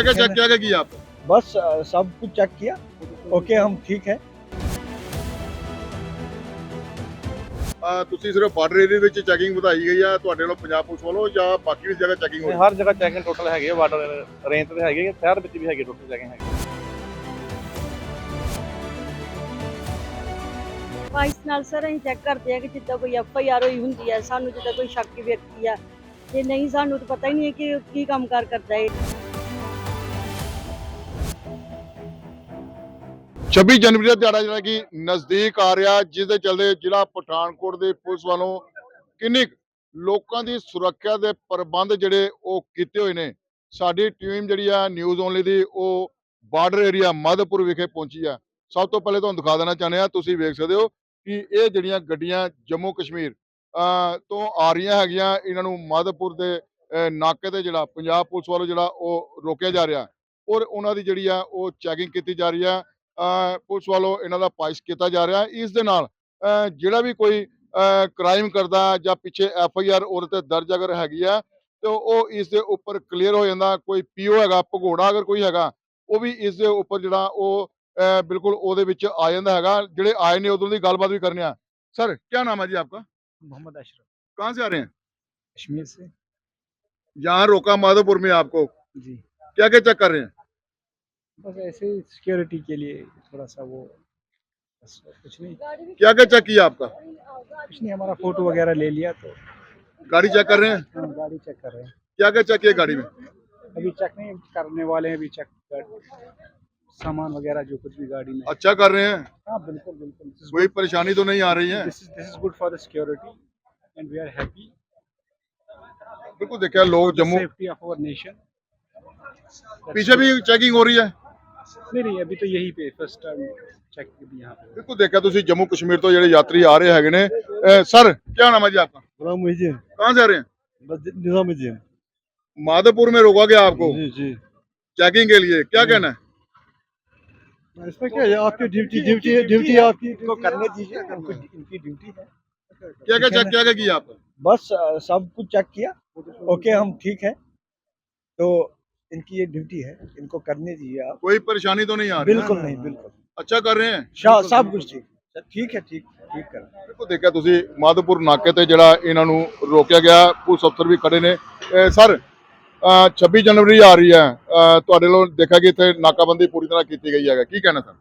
क्या क्या चेक क्या क्या किया आप बस अ, सब कुछ चेक किया ओके हम ठीक है ਅਹ ਤੁਸੀਂ ਸਿਰਫ ਬਾਰਡਰ ਏਰੀਆ ਵਿੱਚ ਚੈਕਿੰਗ ਵਧਾਈ ਗਈ ਆ ਤੁਹਾਡੇ ਵੱਲੋਂ ਪੰਜਾਬ ਪੁਲਿਸ ਵੱਲੋਂ ਜਾਂ ਬਾਕੀ ਵੀ ਜਗ੍ਹਾ ਚੈਕਿੰਗ ਹੋਈ ਹਰ ਜਗ੍ਹਾ ਚੈਕਿੰਗ ਟੋਟਲ ਹੈਗੇ ਆ ਬਾਰਡਰ ਰੇਂਜ ਤੇ ਹੈਗੇ ਆ, ਸ਼ਹਿਰ ਵਿੱਚ ਵੀ ਹੈਗੇ ਟੋਟਲ ਚੈਕਿੰਗ ਹੈਗੇ ਵਾਇਸ ਨਾਲ ਸਰ ਅਸੀਂ ਚੈੱਕ ਕਰਦੇ ਆ ਕਿ ਜਿੱਦਾਂ ਕੋਈ ਐਫ ਆਈ ਆਰ ਹੋਈ ਹੁੰਦੀ ਹੈ ਸਾਨੂੰ ਜਿੱਦਾਂ ਕੋਈ ਸ਼ੱਕੀ ਵਿਅਕਤੀ ਆ ਜੇ ਨਹੀਂ ਸਾਨੂੰ ਤਾਂ ਪਤਾ ਹੀ ਨਹੀਂ ਹੈ ਕਿ ਉਹ ਕੀ ਕੰਮਕਾਰ ਕਰਦਾ ਹੈ 26 ਜਨਵਰੀ ਦਾ ਦਿਹਾੜਾ ਜਿਹੜਾ ਕਿ ਨਜ਼ਦੀਕ ਆ ਰਿਹਾ, ਜਿਸ ਦੇ ਚਲਦੇ ਜ਼ਿਲ੍ਹਾ ਪਠਾਨਕੋਟ ਦੇ ਪੁਲਿਸ ਵੱਲੋਂ ਕਿੰਨੀ ਕੁ ਲੋਕਾਂ ਦੀ ਸੁਰੱਖਿਆ ਦੇ ਪ੍ਰਬੰਧ ਜਿਹੜੇ ਉਹ ਕੀਤੇ ਹੋਏ ਨੇ, ਸਾਡੀ ਟੀਮ ਜਿਹੜੀ ਆ ਨਿਊਜ਼ ਓਨਲੀ ਦੀ ਉਹ ਬਾਰਡਰ ਏਰੀਆ ਮਾਧੋਪੁਰ ਵਿਖੇ ਪਹੁੰਚੀ ਆ। ਸਭ ਤੋਂ ਪਹਿਲੇ ਤੁਹਾਨੂੰ ਦਿਖਾ ਦੇਣਾ ਚਾਹੁੰਦੇ ਆ, ਤੁਸੀਂ ਵੇਖ ਸਕਦੇ ਹੋ ਕਿ ਇਹ ਜਿਹੜੀਆਂ ਗੱਡੀਆਂ ਜੰਮੂ ਕਸ਼ਮੀਰ, ਅਹ, ਤੋਂ ਆ ਰਹੀਆਂ ਹੈਗੀਆਂ, ਇਹਨਾਂ ਨੂੰ ਮਾਧੋਪੁਰ ਦੇ ਨਾਕੇ ਤੇ ਜਿਹੜਾ ਪੰਜਾਬ ਪੁਲਿਸ ਵੱਲੋਂ ਜਿਹੜਾ ਉਹ ਰੋਕਿਆ ਜਾ ਰਿਹਾ ਔਰ ਉਹਨਾਂ ਦੀ ਜਿਹੜੀ ਆ ਉਹ ਚੈਕਿੰਗ ਕੀਤੀ ਜਾ ਰਹੀ ਆ। ਪੁਲਿਸ ਵੱਲੋਂ ਇਹਨਾਂ ਦਾ ਪਾਇਸ਼ ਕੀਤਾ ਜਾ ਰਿਹਾ। ਇਸ ਦੇ ਨਾਲ ਜਿਹੜਾ ਵੀ ਕੋਈ ਕ੍ਰਾਈਮ ਕਰਦਾ ਜਾਂ ਪਿੱਛੇ ਐਫ ਆਈ ਆਰ ਉਹਦੇ ਤੇ ਦਰਜ ਅਗਰ ਹੈਗੀ ਆ ਤੇ ਉਹ ਇਸ ਦੇ ਉੱਪਰ ਕਲੀਅਰ ਹੋ ਜਾਂਦਾ। ਕੋਈ ਪੀਓ ਹੈਗਾ ਭਗੋੜਾ ਅਗਰ ਕੋਈ ਹੈਗਾ ਉਹ ਵੀ ਇਸ ਦੇ ਉੱਪਰ ਜਿਹੜਾ ਉਹ ਬਿਲਕੁਲ ਉਹਦੇ ਵਿੱਚ ਆ ਜਾਂਦਾ ਹੈਗਾ। ਜਿਹੜੇ ਆਏ ਨੇ ਉਦੋਂ ਦੀ ਗੱਲਬਾਤ ਵੀ ਕਰਨੇ ਆ। ਸਰ क्या नाम है जी आपका मोहम्मद अशरफ कहाँ से आ रहे हैं कश्मीर से यहाँ रोका माधोपुर में आपको जी क्या क्या चेक कर रहे हैं बस ऐसे ही सिक्योरिटी के लिए थोड़ा सा वो बस कुछ नहीं। क्या क्या चेक किया आपका? कुछ नहीं हमारा फ़ोटो वगैरह ले लिया तो। गाड़ी चेक कर रहे हैं? हाँ, गाड़ी चेक कर रहे हैं। क्या क्या चेक किया गाड़ी में? अभी चेक नहीं करने वाले हैं अभी चेक कर सामान वगैरह जो कुछ भी गाड़ी में। अच्छा कर रहे हैं? हाँ बिल्कुल बिल्कुल। कोई परेशानी तो नहीं आ रही है? This is this is good for the security and we are happy बिल्कुल देखा लोग Jammu safety of our nation पीछे भी चेकिंग हो रही है। नहीं नहीं अभी तो यही पे फर्स्ट टाइम चेक की यहाँ पे ਬਿਲਕੁਲ ਦੇਖਿਆ ਤੁਸੀਂ ਜੰਮੂ ਕਸ਼ਮੀਰ ਤੋਂ ਜਿਹੜੇ ਯਾਤਰੀ ਆ ਰਹੇ ਹੈਗੇ ਨੇ ਸਰ ਕੀ ਨਾਮ ਹੈ ਜੀ आपका गुलाम मुहिद्दीन कहाँ से आ रहे हैं बस निजामुद्दीन माधोपुर में रोका गया आपको जी जी चेकिंग के लिए क्या कहना है इसमें क्या है आपकी ड्यूटी ड्यूटी ड्यूटी आपकी इनको करने दीजिए इनको इनकी ड्यूटी है क्या क्या चेक क्या क्या किया आपने बस अ, सब कुछ चेक किया ओके हम ठीक है तो इनकी ये ड्यूटी है इनको करने दीजिए आप कोई परेशानी तो नहीं आ रही बिल्कुल नहीं बिल्कुल अच्छा कर रहे हैं शा- सब कुछ ठीक ठीक है ठीक ठीक कर ਬਿਲਕੁਲ ਦੇਖਿਆ ਤੁਸੀਂ ਮਾਧੋਪੁਰ ਨਾਕੇ ਤੇ ਜਿਹੜਾ ਇਹਨਾਂ ਨੂੰ ਰੋਕਿਆ ਗਿਆ ਪੁਲਿਸ ਅਫਸਰ ਵੀ ਖੜੇ ਨੇ ਅਹ ਸਰ ਅਹ 26 ਜਨਵਰੀ ਆ ਰਹੀ ਹੈ ਅਹ ਤੁਹਾਡੇ ਵੱਲੋਂ ਦੇਖਿਆ ਕਿ ਇੱਥੇ ਨਾਕਾਬੰਦੀ ਪੂਰੀ ਤਰ੍ਹਾਂ ਕੀਤੀ ਗਈ ਹੈਗਾ ਕੀ ਕਹਿਣਾ ਸਰ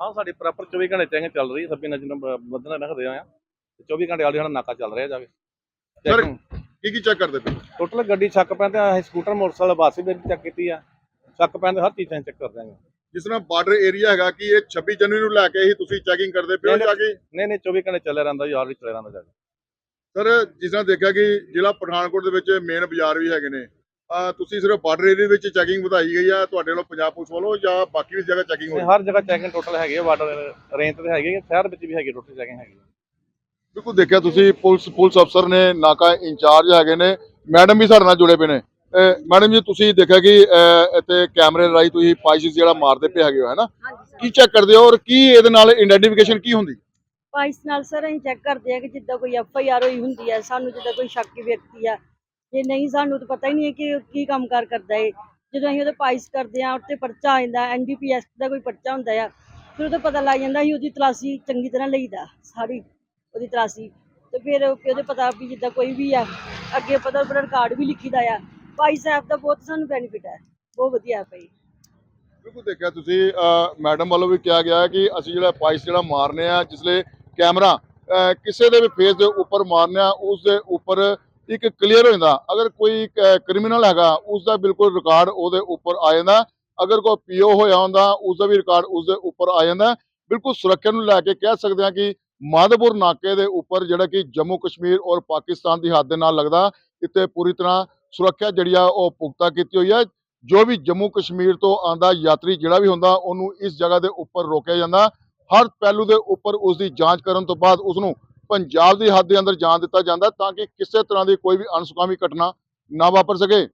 ਹਾਂ ਸਾਡੀ ਪ੍ਰੋਪਰ 24 ਘੰਟੇ ਚੈਕਿੰਗ ਚੱਲ ਰਹੀ ਹੈ ਸੱਬੀ ਨਜਰ ਵਧਣਾ ਰੱਖਦੇ ਆ ਤੇ 24 ਘੰਟੇ ਵਾਲੀ ਸਾਡਾ ਨਾਕਾ ਚੱਲ ਰਿਹਾ ਜਾ ਕੇ Sir, ਕੀ ਕੀ ਚੈੱਕ ਕਰਦੇ ਪਏ? ਟੋਟਲ ਗੱਡੀ ਛੱਕ ਤੇ ਅਸੀਂ ਸਕੂਟਰ ਮੋਟਰਸਾਈਕਲ ਬੱਸ ਵੀ ਚੈੱਕ ਕੀਤੀ ਆ। ਛੱਕ ਤੇ ਹਰ ਚੀਜ਼ ਚੈੱਕ ਕਰਦੇ ਹਾਂ ਜਿਸ ਤਰ੍ਹਾਂ ਬਾਰਡਰ ਏਰੀਆ ਹੈਗਾ ਕਿ ਇਹ 26 ਜਨਵਰੀ ਨੂੰ ਲੈ ਕੇ ਹੀ ਤੁਸੀਂ ਚੈਕਿੰਗ ਕਰਦੇ ਪਏ ਹੋ ਜਾ ਕੇ? ਨਹੀਂ ਨਹੀਂ 24 ਘੰਟੇ ਚੱਲਿਆ ਰਹਿੰਦਾ ਯਾਰ ਵੀ ਚੱਲਿਆ ਰਹਿੰਦਾ ਜਾ ਕੇ। ਸਰ ਜਿਸ ਤਰ੍ਹਾਂ ਦੇਖਿਆ ਕਿ ਜ਼ਿਲ੍ਹਾ ਪਠਾਨਕੋਟ ਦੇ ਵਿੱਚ ਮੇਨ ਬਾਜ਼ਾਰ ਵੀ ਹੈਗੇ ਨੇ ਤੁਸੀਂ ਸਿਰਫ ਬਾਰਡਰ ਏਰੀਆ ਵਿੱਚ ਚੈਕਿੰਗ ਵਧਾਈ ਗਈ ਆ ਤੁਹਾਡੇ ਵੱਲੋਂ ਪੰਜਾਬ ਪੁਲਿਸ ਵੱਲੋਂ ਜਾਂ ਬਾਕੀ ਵੀ ਜਗ੍ਹਾ ਚੈਕਿੰਗ ਹੋਈ? ਹਰ ਜਗ੍ਹਾ ਚੈਕਿੰਗ ਟੋਟਲ ਹੈਗੇ ਆ ਬਾਰਡਰ ਰੇਂਜ ਤੇ ਹੈਗੇ ਆ ਸ਼ਹਿਰ ਵਿੱਚ ਵੀ ਹੈਗੇ ਟੋਟਲ ਚੈਕਿੰਗ ਹੈਗੀ ਬਿਲਕੁਲ ਦੇਖਿਆ ਤੁਸੀਂ ਪੁਲਿਸ ਪੁਲਿਸ ਅਫਸਰ ਨੇ ਨਾਕਾ ਇੰਚਾਰਜ ਹੈਗੇ ਨੇ ਮੈਡਮ ਵੀ ਸਾਡੇ ਨਾਲ ਜੁੜੇ ਪਏ ਨੇ। ਮੈਡਮ ਜੀ ਤੁਸੀਂ ਦੇਖਿਆ ਕਿ ਇੱਥੇ ਕੈਮਰੇ ਰਾਹੀਂ ਤੁਸੀਂ ਪਾਈਸਿਸ ਜਿਹੜਾ ਮਾਰਦੇ ਪਏ ਹੈਗੇ ਹੋ ਹੈਨਾ? ਹਾਂਜੀ ਕੀ ਚੈੱਕ ਕਰਦੇ ਹੋ ਔਰ ਕੀ ਇਹਦੇ ਨਾਲ ਆਇਡੈਂਟੀਫਿਕੇਸ਼ਨ ਕੀ ਹੁੰਦੀ? ਵਾਇਸ ਨਾਲ ਸਰ ਅਸੀਂ ਚੈੱਕ ਕਰਦੇ ਆ ਕਿ ਜਿੱਦਾਂ ਕੋਈ ਐਫ ਆਈ ਆਰ ਹੋਈ ਹੁੰਦੀ ਹੈ ਸਾਨੂੰ ਜਿੱਦਾਂ ਕੋਈ ਸ਼ੱਕੀ ਵਿਅਕਤੀ ਆ ਜੇ ਨਹੀਂ ਸਾਨੂੰ ਤਾਂ ਪਤਾ ਹੀ ਨਹੀਂ ਹੈ ਕਿ ਕੀ ਕੰਮਕਾਰ ਕਰਦਾ ਹੈ ਜਦੋਂ ਅਸੀਂ ਉਹਦੇ ਪਾਇਸ ਕਰਦੇ ਆ ਉੱਤੇ ਪਰਚਾ ਆ ਜਾਂਦਾ ਐਨ ਡੀ ਪੀ ਐਸ ਦਾ ਕੋਈ ਪਰਚਾ ਹੁੰਦਾ ਆ ਫਿਰ ਉਹਦਾ ਪਤਾ ਲੱਗ ਜਾਂਦਾ ਅਸੀਂ ਉਹਦੀ ਤਲਾਸ਼ੀ ਚੰਗੀ ਤਰ੍ਹਾਂ ਲਈਦਾ ਸਾਰੀ। ਉਹਦੀ ਤਲਾਸ਼ੀ ਤੇ ਫਿਰ ਉਹਦੇ ਪਤਾ ਵੀ ਜਿੱਦਾਂ ਕੋਈ ਵੀ ਆ, ਅੱਗੇ ਪਤਾ ਉਹਦਾ ਰਿਕਾਰਡ ਵੀ ਲਿਖੀਦਾ ਆ। ਭਾਈ ਸਾਹਿਬ ਦਾ ਬਹੁਤ ਸਾਨੂੰ ਬੈਨੀਫਿਟ ਹੈ ਬਹੁਤ ਵਧੀਆ ਹੈ ਭਾਈ। ਬਿਲਕੁਲ ਦੇਖਿਆ ਤੁਸੀਂ ਮੈਡਮ ਵੱਲੋਂ ਵੀ ਕਿਹਾ ਗਿਆ ਕਿ ਅਸੀਂ ਜਿਹੜਾ ਪਾਈਸ ਜਿਹੜਾ ਮਾਰਨੇ ਆ ਜਿਸਲੇ ਕੈਮਰਾ ਕਿਸੇ ਦੇ ਵੀ ਫੇਸ ਦੇ ਉੱਪਰ ਮਾਰਨੇ ਆ, ਉਸ ਦੇ ਉੱਪਰ ਇੱਕ ਕਲੀਅਰ ਹੋ ਜਾਂਦਾ। ਅਗਰ ਕੋਈ ਕ੍ਰਿਮੀਨਲ ਹੈਗਾ, ਉਸ ਦਾ ਬਿਲਕੁਲ ਰਿਕਾਰਡ ਉਹਦੇ ਉੱਪਰ ਆ ਜਾਂਦਾ। ਅਗਰ ਕੋਈ ਪੀਓ ਹੋਇਆ ਹੁੰਦਾ, ਉਸ ਦਾ ਵੀ ਰਿਕਾਰਡ ਉਸ ਦੇ ਉੱਪਰ ਆ ਜਾਂਦਾ। ਬਿਲਕੁਲ ਸੁਰੱਖਿਆ ਨੂੰ ਲੈ ਕੇ ਕਹਿ ਸਕਦੇ ਹਾਂ ਕਿ ਮਾਧੋਪੁਰ ਨਾਕੇ ਦੇ ਉੱਪਰ ਜਿਹੜਾ ਕਿ ਜੰਮੂ ਕਸ਼ਮੀਰ ਔਰ ਪਾਕਿਸਤਾਨ ਦੀ ਹੱਦ ਦੇ ਨਾਲ ਲੱਗਦਾ, ਇੱਥੇ ਪੂਰੀ ਤਰ੍ਹਾਂ ਸੁਰੱਖਿਆ ਜਿਹੜੀ ਆ ਉਹ ਪੁਖਤਾ ਕੀਤੀ ਹੋਈ ਹੈ ਜੋ ਵੀ ਜੰਮੂ ਕਸ਼ਮੀਰ ਤੋਂ ਆਂਦਾ ਯਾਤਰੀ ਜਿਹੜਾ ਵੀ ਹੁੰਦਾ, ਉਹਨੂੰ ਇਸ ਜਗ੍ਹਾ ਦੇ ਉੱਪਰ ਰੋਕਿਆ ਜਾਂਦਾ। ਹਰ ਪਹਿਲੂ ਦੇ ਉੱਪਰ ਉਸ ਦੀ ਜਾਂਚ ਕਰਨ ਤੋਂ ਬਾਅਦ ਉਸ ਨੂੰ ਪੰਜਾਬ ਦੀ ਹੱਦ ਦੇ ਅੰਦਰ ਜਾਣ ਦਿੱਤਾ ਜਾਂਦਾ ਤਾਂ ਕਿ ਕਿਸੇ ਤਰ੍ਹਾਂ ਦੀ ਕੋਈ ਵੀ ਅਣਸੁਖਾਵੀ ਘਟਨਾ ਨਾ ਵਾਪਰ ਸਕੇ।